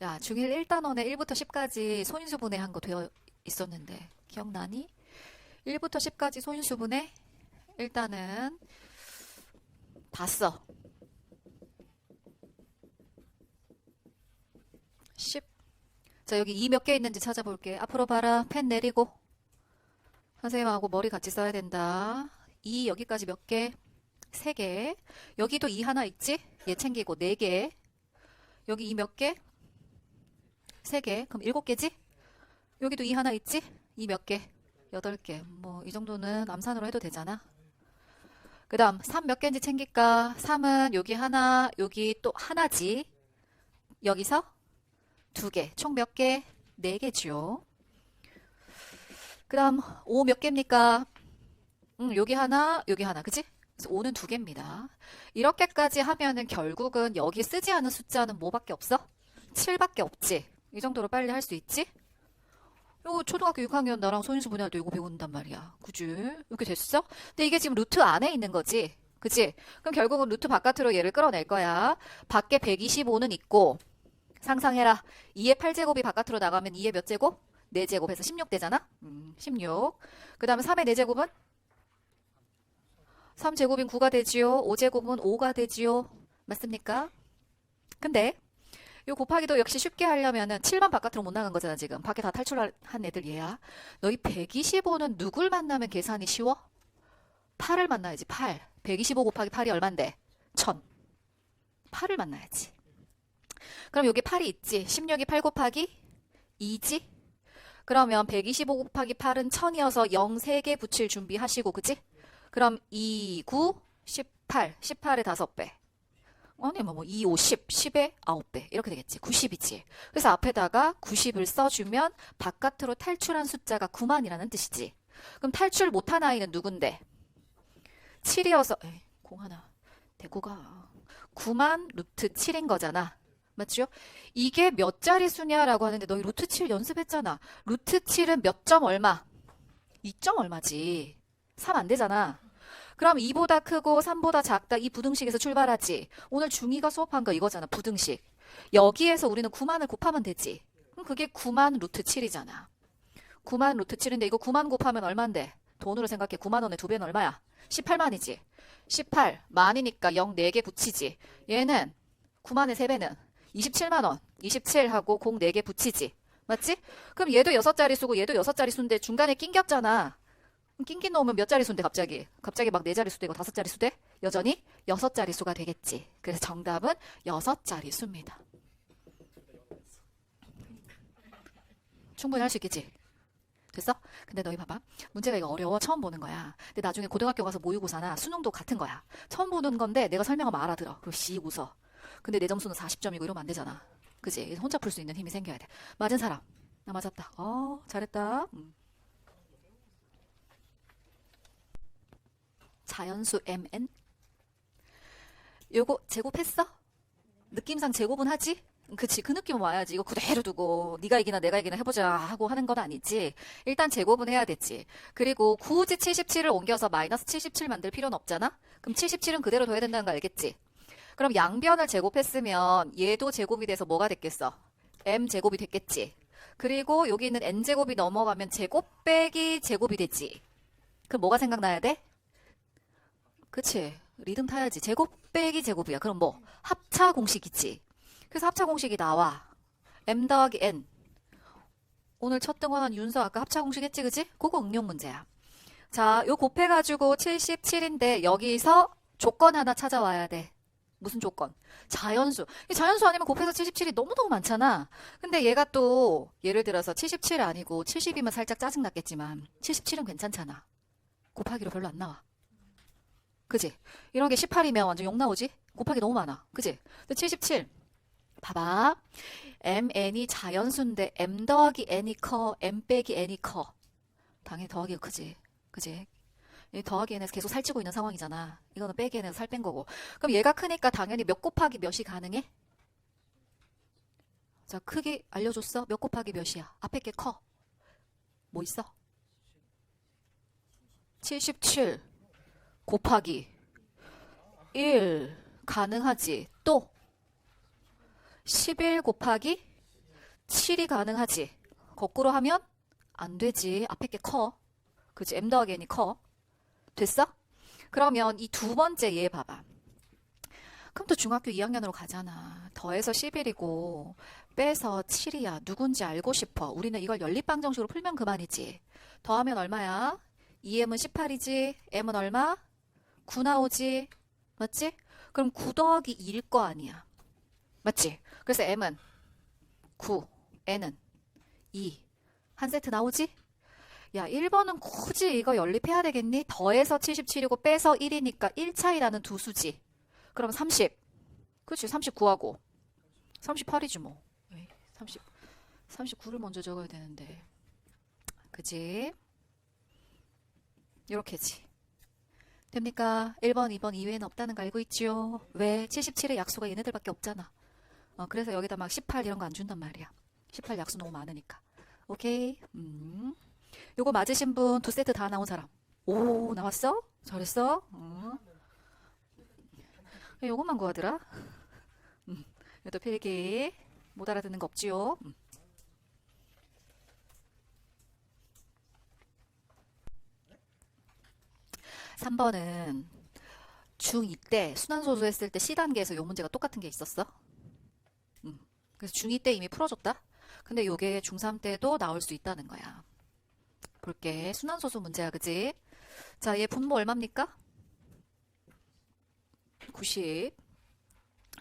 야, 중1 1단원에 1부터 10까지 소인수분해 한 거 되어 있었는데, 기억나니? 1부터 10까지 소인수분해 일단은 봤어. 10. 자, 여기 2 몇 개 있는지 찾아볼게. 앞으로 봐라. 펜 내리고. 선생님하고 머리 같이 써야 된다. 2 여기까지 몇 개? 3개. 여기도 2 하나 있지? 얘 챙기고 4개. 여기 2 몇 개? 3개. 그럼 7개지? 여기도 2 하나 있지? 2몇 개? 8개. 뭐, 이 정도는 암산으로 해도 되잖아. 그 다음, 3 몇 개인지 챙길까? 3은 여기 하나, 여기 또 하나지. 여기서 두 개. 총 몇 개? 네 개죠. 그 다음, 5 몇 개입니까? 음, 여기 하나, 여기 하나. 그치? 그래서 5는 두 개입니다. 이렇게까지 하면은 결국은 여기 쓰지 않은 숫자는 뭐밖에 없어? 7밖에 없지. 이 정도로 빨리 할 수 있지? 이거 초등학교 6학년 나랑 소인수 분야도 이거 배운단 말이야. 그지? 이렇게 됐어? 근데 이게 지금 루트 안에 있는 거지. 그치? 그럼 결국은 루트 바깥으로 얘를 끌어낼 거야. 밖에 125는 있고, 상상해라. 2의 8제곱이 바깥으로 나가면 2의 몇 제곱? 4제곱 해서 16 되잖아? 음, 16. 그 다음에 3의 4제곱은? 3제곱인 9가 되지요. 5제곱은 5가 되지요. 맞습니까? 근데 요 곱하기도 역시 쉽게 하려면은 7만 바깥으로 못 나간 거잖아, 지금. 밖에 다 탈출한 애들 얘야. 너희 125는 누굴 만나면 계산이 쉬워? 8을 만나야지, 8. 125 곱하기 8이 얼만데? 1000. 8을 만나야지. 그럼 여기 8이 있지. 16이 8 곱하기 2지? 그러면 125 곱하기 8은 1000이어서 0 3개 붙일 준비하시고, 그지? 그럼 2, 9, 18. 18의 5배. 아니, 뭐, 뭐, 2, 5, 10, 10의 9배. 이렇게 되겠지. 90이지. 그래서 앞에다가 90을 써주면 바깥으로 탈출한 숫자가 9만이라는 뜻이지. 그럼 탈출 못한 아이는 누군데? 7이어서, 에이, 공 하나. 대구가. 9만 루트 7인 거잖아. 맞죠? 이게 몇 자리 수냐라고 하는데 너희 루트 7 연습했잖아. 루트 7은 몇 점 얼마? 2점 얼마지. 3 안 되잖아. 그럼 2보다 크고 3보다 작다 이 부등식에서 출발하지. 오늘 중2가 수업한 거 이거잖아. 부등식. 여기에서 우리는 9만을 곱하면 되지. 그럼 그게 9만 루트 7이잖아. 9만 루트 7인데 이거 9만 곱하면 얼만데? 돈으로 생각해. 9만 원에 두 배는 얼마야? 18만이지. 18. 만이니까 0 4개 붙이지. 얘는 9만의 3배는 27만 원. 27하고 0 4개 붙이지. 맞지? 그럼 얘도 6자리 수고 얘도 6자리 수인데 중간에 낑겼잖아. 낑긴 넣으면 몇 자리 수인데 갑자기? 갑자기 막 4자리 수 되고 5자리 수 돼? 여전히 6자리 수가 되겠지. 그래서 정답은 6자리 수입니다. 충분히 할 수 있겠지? 됐어? 근데 너희 봐봐. 문제가 이거 어려워. 처음 보는 거야. 근데 나중에 고등학교 가서 모의고사나 수능도 같은 거야. 처음 보는 건데 내가 설명하면 알아들어. 그럼 씩 웃어. 근데 내 점수는 40점이고 이러면 안 되잖아. 그지? 혼자 풀 수 있는 힘이 생겨야 돼. 맞은 사람. 나 맞았다. 어, 잘했다. 음. 자연수 MN? 요거 제곱했어? 느낌상 제곱은 하지? 그치 그 느낌 와야지 이거 그대로 두고 네가 이기나 내가 이기나 해보자 하고 하는 건 아니지 일단 제곱은 해야 되지 그리고 굳이 77을 옮겨서 마이너스 77 만들 필요는 없잖아 그럼 77은 그대로 둬야 된다는 거 알겠지 그럼 양변을 제곱했으면 얘도 제곱이 돼서 뭐가 됐겠어 m 제곱이 됐겠지 그리고 여기 있는 n 제곱이 넘어가면 제곱 빼기 제곱이 되지 그럼 뭐가 생각나야 돼? 그치 리듬 타야지 제곱 빼기 제곱이야 그럼 뭐 합차 공식이지 그래서 합차 공식이 나와. m 더하기 n. 오늘 첫 등원한 윤서 아까 합차 공식 했지, 그지? 그거 응용 문제야. 자, 요 곱해가지고 77인데 여기서 조건 하나 찾아와야 돼. 무슨 조건? 자연수. 이 자연수 아니면 곱해서 77이 너무너무 많잖아. 근데 얘가 또 예를 들어서 77 아니고 70이면 살짝 짜증났겠지만 77은 괜찮잖아. 곱하기로 별로 안 나와. 그지? 이런 게 18이면 완전 욕 나오지? 곱하기 너무 많아. 그지? 근데 77. 봐봐. mn이 자연수인데 m 더하기 n이 커, m 빼기 n이 커. 당연히 더하기가 크지. 그지? 이 더하기 n에서 계속 살찌고 있는 상황이잖아. 이거는 빼기 n에서 살 뺀 거고. 그럼 얘가 크니까 당연히 몇 곱하기 몇이 가능해? 자, 크게 알려줬어? 몇 곱하기 몇이야? 앞에 게 커. 뭐 있어? 77 곱하기 1 가능하지. 또 11 곱하기 7이 가능하지. 거꾸로 하면 안 되지. 앞에 게 커. 그지? m 더하기 n이 커. 됐어? 그러면 이 두 번째 얘 봐봐. 그럼 또 중학교 2학년으로 가잖아. 더해서 11이고 빼서 7이야. 누군지 알고 싶어. 우리는 이걸 연립방정식으로 풀면 그만이지. 더하면 얼마야? 2m은 18이지. m은 얼마? 9 나오지. 맞지? 그럼 9 더하기 2일 거 아니야. 맞지? 그래서 m은 9, n은 2. 한 세트 나오지? 야, 1번은 굳이 이거 연립해야 되겠니? 더해서 77이고 빼서 1이니까 1 차이 나는 두 수지. 그럼 30. 그치, 39하고. 38이지 뭐. 에이, 30, 39를 먼저 적어야 되는데. 그지? 요렇게지. 됩니까? 1번, 2번 이외에는 없다는 거 알고 있지요? 왜? 77의 약수가 얘네들밖에 없잖아. 어, 그래서 여기다 막 18 이런 거 안 준단 말이야. 18 약수 너무 많으니까. 오케이. 음. 요거 맞으신 분 두 세트 다 나온 사람. 오, 나왔어? 잘했어? 어. 요것만 구하더라. 음. 이것도 필기. 못 알아듣는 거 없지요? 음. 삼번은 중2 때 순환소수 했을 때 C단계에서 요 문제가 똑같은 게 있었어. 음. 그래서 중2 때 이미 풀어줬다. 근데 요게 중3 때도 나올 수 있다는 거야. 볼게. 순환소수 문제야, 그지? 자, 얘 분모 얼마입니까? 90.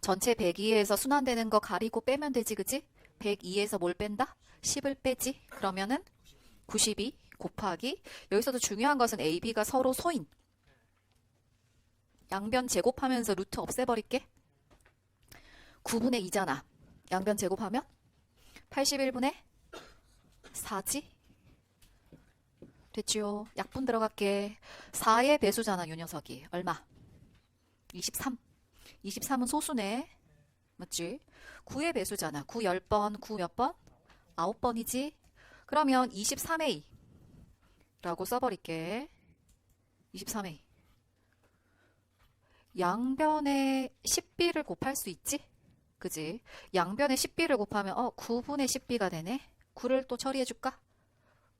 전체 102에서 순환되는 거 가리고 빼면 되지, 그지? 102에서 뭘 뺀다? 10을 빼지? 그러면은 92 곱하기 여기서도 중요한 것은 A, B가 서로 소인. 양변 제곱하면서 루트 없애버릴게. 9분의 2잖아. 양변 제곱하면 81분의 4지? 됐지요? 약분 들어갈게. 4의 배수잖아, 요 녀석이. 얼마? 23. 23은 소수네. 맞지? 9의 배수잖아. 9 10번, 9 몇 번? 9번이지? 그러면 23A 라고 써버릴게. 23A. 양변에 10b를 곱할 수 있지? 그지? 양변에 10b를 곱하면 어 9분의 10b가 되네. 9를 또 처리해줄까?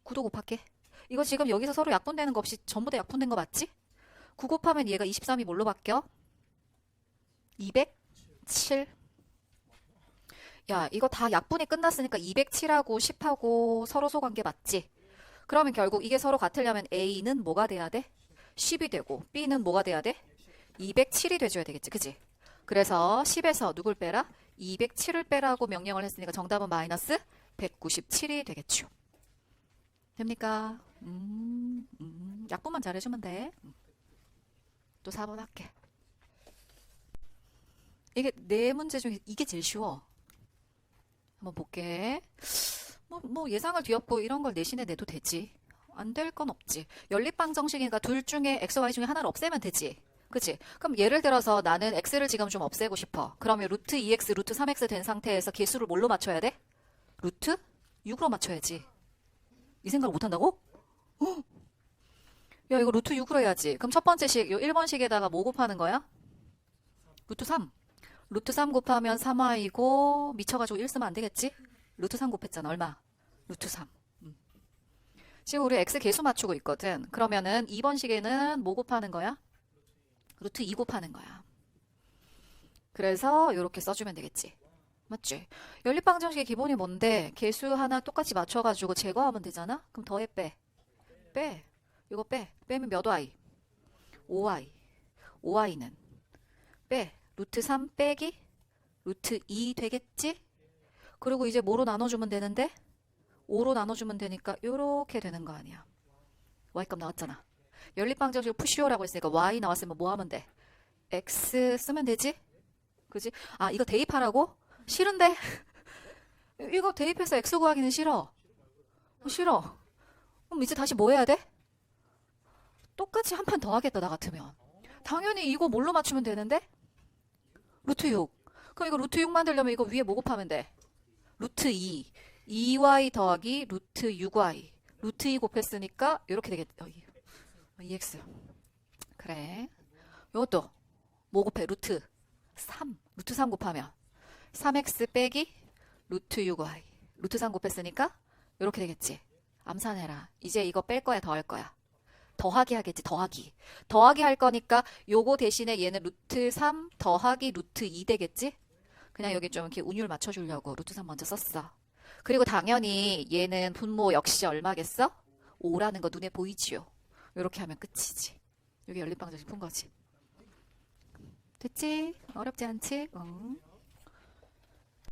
9도 곱할게. 이거 지금 여기서 서로 약분되는 거 없이 전부 다 약분된 거 맞지? 9 곱하면 얘가 23이 뭘로 바뀌어? 207. 야, 이거 다 약분이 끝났으니까 207하고 10하고 서로 소관계 맞지? 그러면 결국 이게 서로 같으려면 A는 뭐가 돼야 돼? 10이 되고 B는 뭐가 돼야 돼? 207이 돼줘야 되겠지. 그지? 그래서 10에서 누굴 빼라? 207을 빼라고 명령을 했으니까 정답은 마이너스 197이 되겠죠. 됩니까? 음, 음, 약분만 잘해주면 돼. 음. 또 4번 할게. 이게 네 문제 중에 이게 제일 쉬워. 한번 볼게. 뭐, 뭐 예상을 뒤엎고 이런 걸 내신에 내도 되지. 안 될 건 없지. 연립방정식이니까 둘 중에 x, y 중에 하나를 없애면 되지. 그치? 그럼 예를 들어서 나는 x를 지금 좀 없애고 싶어. 그러면 루트 2x, 루트 3x 된 상태에서 개수를 뭘로 맞춰야 돼? 루트 6으로 맞춰야지. 이 생각을 못 한다고? 어? 야, 이거 루트 6으로 해야지. 그럼 첫 번째 식, 요 1번 식에다가 뭐 곱하는 거야? 루트 3. 루트 3 곱하면 3y고 미쳐가지고 1 쓰면 안 되겠지? 루트 3 곱했잖아. 얼마? 루트 3. 음. 지금 우리 x 개수 맞추고 있거든. 그러면은 2번 식에는 뭐 곱하는 거야? 루트 2 곱하는 거야. 그래서 이렇게 써주면 되겠지. 맞지? 연립방정식의 기본이 뭔데? 개수 하나 똑같이 맞춰가지고 제거하면 되잖아? 그럼 더해 빼. 빼. 이거 빼. 빼면 몇 y? 5y. 5y는 빼. 루트 3 빼기 루트 2 되겠지? 그리고 이제 뭐로 나눠주면 되는데? 5로 나눠주면 되니까 이렇게 되는 거 아니야. y값 나왔잖아. 연립방정식을 푸시오라고 했으니까 y 나왔으면 뭐 하면 돼? x 쓰면 되지? 그지? 아 이거 대입하라고? 싫은데? 이거 대입해서 x 구하기는 싫어. 어, 싫어. 그럼 이제 다시 뭐 해야 돼? 똑같이 한 판 더 하겠다 나 같으면. 당연히 이거 뭘로 맞추면 되는데? 루트 6. 그럼 이거 루트 6 만들려면 이거 위에 뭐 곱하면 돼? 루트 2. 2y 더하기 루트 6y. 루트 2 곱했으니까 이렇게 되겠다. 어, 2x. 그래. 이것도 뭐 곱해? 루트 3. 루트 3 곱하면 3x 빼기 루트 6y. 루트 3 곱했으니까 이렇게 되겠지. 암산해라. 이제 이거 뺄 거야, 더 할 거야. 더하기 하겠지, 더하기. 더하기 할 거니까 요거 대신에 얘는 루트 3 더하기 루트 2 되겠지? 그냥 여기 좀 이렇게 운율 맞춰주려고 루트 3 먼저 썼어. 그리고 당연히 얘는 분모 역시 얼마겠어? 5라는 거 눈에 보이지요? 이렇게 하면 끝이지. 여기 연립방정식 푼 거지. 됐지? 어렵지 않지? 응.